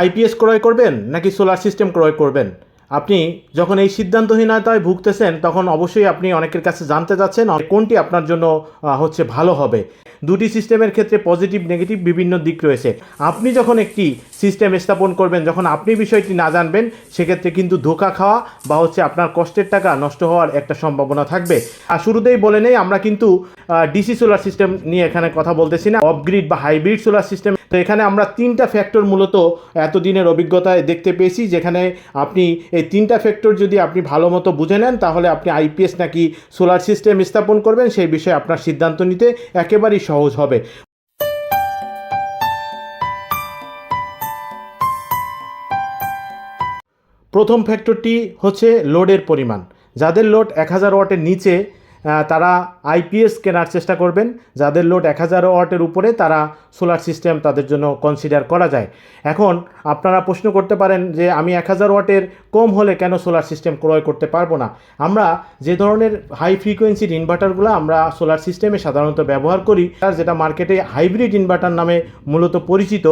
IPS ক্রয় করবেন নাকি সোলার সিস্টেম ক্রয় করবেন? আপনি যখন এই সিদ্ধান্তহীনতায় ভুগতেছেন, তখন অবশ্যই আপনি অনেকের কাছে জানতে চাচ্ছেন কোনটি আপনার জন্য হচ্ছে ভালো হবে। দুটি সিস্টেমের ক্ষেত্রে পজিটিভ, নেগেটিভ বিভিন্ন দিক রয়েছে। আপনি যখন একটি সিস্টেম স্থাপন করবেন, যখন আপনি বিষয়টি না জানবেন, সেক্ষেত্রে কিন্তু ধোকা খাওয়া বা হচ্ছে আপনার কষ্টের টাকা নষ্ট হওয়ার একটা সম্ভাবনা থাকবে। আর শুরুতেই বলে নেই, আমরা কিন্তু ডিসি সোলার সিস্টেম নিয়ে এখানে কথা বলতেছি না অফগ্রিড বা হাইব্রিড সোলার সিস্টেম তো এখানে আমরা তিনটা ফ্যাক্টর মূলত এতদিনের অভিজ্ঞতায় দেখতে পেয়েছি, যেখানে আপনি এই তিনটা ফ্যাক্টর যদি আপনি ভালো মতো বুঝে নেন, তাহলে আপনি আইপিএস নাকি সোলার সিস্টেম স্থাপন করবেন, সেই বিষয়ে আপনার সিদ্ধান্ত নিতে একেবারেই সহজ হবে। প্রথম ফ্যাক্টরটি হচ্ছে লোডের পরিমাণ। যাদের লোড এক হাজার ওয়াটের নিচে তারা আইপিএস কেনার চেষ্টা করবেন, যাদের লোড এক হাজার ওয়াটের উপরে তারা সোলার সিস্টেম তাদের জন্য কনসিডার করা যায়। এখন আপনারা প্রশ্ন করতে পারেন যে, আমি এক হাজার ওয়াটের কম হলে কেন সোলার সিস্টেম ক্রয় করতে পারব না? আমরা যে ধরনের হাই ফ্রিকোয়েন্সির ইনভার্টারগুলো আমরা সোলার সিস্টেমে সাধারণত ব্যবহার করি আর যেটা মার্কেটে হাইব্রিড ইনভার্টার নামে মূলত পরিচিত,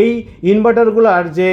এই ইনভার্টারগুলোর যে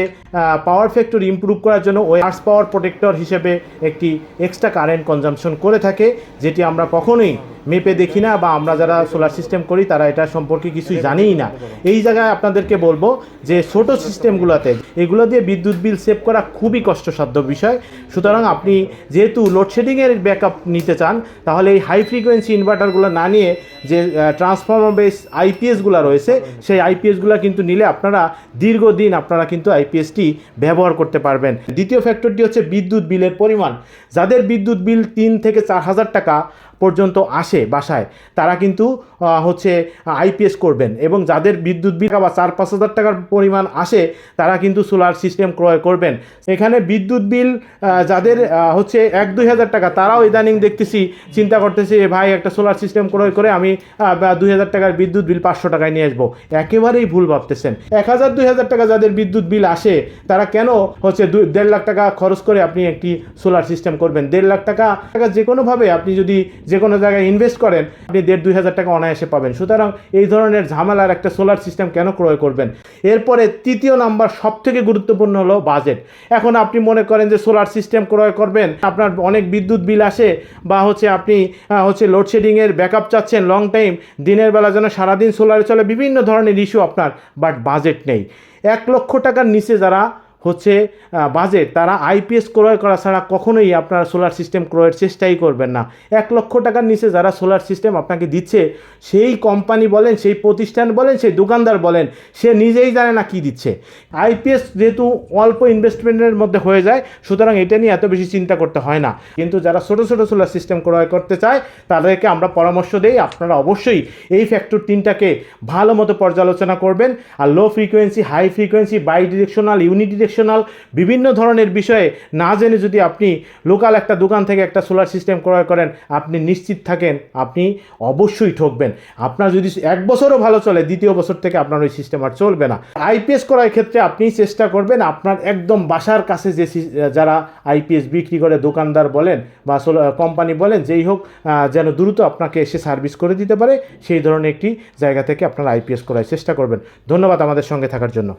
পাওয়ার ফ্যাক্টর ইম্প্রুভ করার জন্য ওই আর্স পাওয়ার প্রোটেক্টর হিসেবে একটি এক্সট্রা কারেন্ট কনজামশন করে থাকে, যেটি আমরা কখনোই মেপে দেখি না বা আমরা যারা সোলার সিস্টেম করি, তারা এটা সম্পর্কে কিছুই জানিই না। এই জায়গায় আপনাদেরকে বলব যে ছোট সিস্টেমগুলোতে এগুলো দিয়ে বিদ্যুৎ বিল সেভ করা খুবই কষ্টসাধ্য বিষয়। সুতরাং আপনি যেহেতু লোডশেডিংয়ের ব্যাকআপ নিতে চান, তাহলে এই হাই ফ্রিকোয়েন্সি ইনভার্টারগুলো না নিয়ে যে ট্রান্সফর্মার বেস আইপিএসগুলো রয়েছে, সেই আইপিএসগুলো কিন্তু নিলে আপনারা দীর্ঘদিন আপনারা কিন্তু আইপিএসটি ব্যবহার করতে পারবেন। দ্বিতীয় ফ্যাক্টরটি হচ্ছে বিদ্যুৎ বিলের পরিমাণ। যাদের বিদ্যুৎ বিল তিন থেকে চার হাজার টাকা পর্যন্ত আসে বাসায়, তারা কিন্তু হচ্ছে আইপিএস করবেন এবং যাদের বিদ্যুৎ বিল বা চার পাঁচ হাজার টাকার পরিমাণ আসে, তারা কিন্তু সোলার সিস্টেম ক্রয় করবেন। এখানে বিদ্যুৎ বিল যাদের হচ্ছে, এক দুই হাজার টাকা, তারাও ইদানিং দেখতেছি, চিন্তা করতেছে, "এ ভাই, একটা সোলার সিস্টেম ক্রয় করে আমি দুই হাজার টাকার বিদ্যুৎ বিল পাঁচশো টাকায় নিয়ে আসব। একেবারেই ভুল ভাবতেছেন। এক হাজার, দুই হাজার টাকা যাদের বিদ্যুৎ বিল আসে, তারা কেন, হচ্ছে, দুই, দেড় লাখ টাকা খরচ করে আপনি একটি সোলার সিস্টেম করবেন? দেড় লাখ টাকা টাকা যে কোনোভাবে আপনি যদি যে কোনো জায়গায় ইনভেস্ট করেন, আপনি দেড় দুই হাজার টাকা অনায়াসে পাবেন। সুতরাং এই ধরনের ঝামেলার একটা সোলার সিস্টেম কেন ক্রয় করবেন? এরপরে তৃতীয় নাম্বার সব থেকে গুরুত্বপূর্ণ হলো বাজেট এখন আপনি মনে করেন যে সোলার সিস্টেম ক্রয় করবেন, আপনার অনেক বিদ্যুৎ বিল আসে বা হচ্ছে আপনি হচ্ছে লোডশেডিংয়ের ব্যাকআপ চাচ্ছেন লং টাইম দিনের বেলা যেন সারাদিন সোলারে চলে, বিভিন্ন ধরনের ইস্যু আপনার বাট বাজেট নেই। এক লক্ষ টাকার নিচে যারা হচ্ছে বাজেট। তারা আইপিএস ক্রয় করা ছাড়া কখনোই আপনার সোলার সিস্টেম ক্রয়ের চেষ্টাই করবেন না। এক লক্ষ টাকার নিচে যারা সোলার সিস্টেম আপনাকে দিচ্ছে, সেই কোম্পানি বলেন, সেই প্রতিষ্ঠান বলেন, সেই দোকানদার বলেন, সে নিজেই জানে না কি দিচ্ছে। আইপিএস যেহেতু অল্প ইনভেস্টমেন্টের মধ্যে হয়ে যায়, সুতরাং এটা নিয়ে এত বেশি চিন্তা করতে হয় না। কিন্তু যারা ছোটো ছোটো সোলার সিস্টেম ক্রয় করতে চায়, তাদেরকে আমরা পরামর্শ দিই, আপনারা অবশ্যই এই ফ্যাক্টর তিনটাকে ভালো মতো পর্যালোচনা করবেন। আর low frequency high frequency bidirectional unidirectional বিভিন্ন ধরনের বিষয়ে না জেনে যদি আপনি লোকাল একটা দোকান থেকে একটা সোলার সিস্টেম ক্রয় করেন, আপনি নিশ্চিত থাকেন, আপনি অবশ্যই ঠকবেন। আপনার যদি এক বছরও ভালো চলে, দ্বিতীয় বছর থেকে আপনার ওই সিস্টেম আর চলবে না। আইপিএস করার ক্ষেত্রে আপনি চেষ্টা করবেন আপনার একদম বাসার কাছে যে যারা আইপিএস বিক্রি করে, দোকানদার বলেন বা কোম্পানি বলেন, যেই হোক যেন দ্রুত আপনাকে এসে সার্ভিস করে দিতে পারে, সেই ধরনের একটি জায়গা থেকে আপনারা আইপিএস করার চেষ্টা করবেন। ধন্যবাদ আমাদের সঙ্গে থাকার জন্য।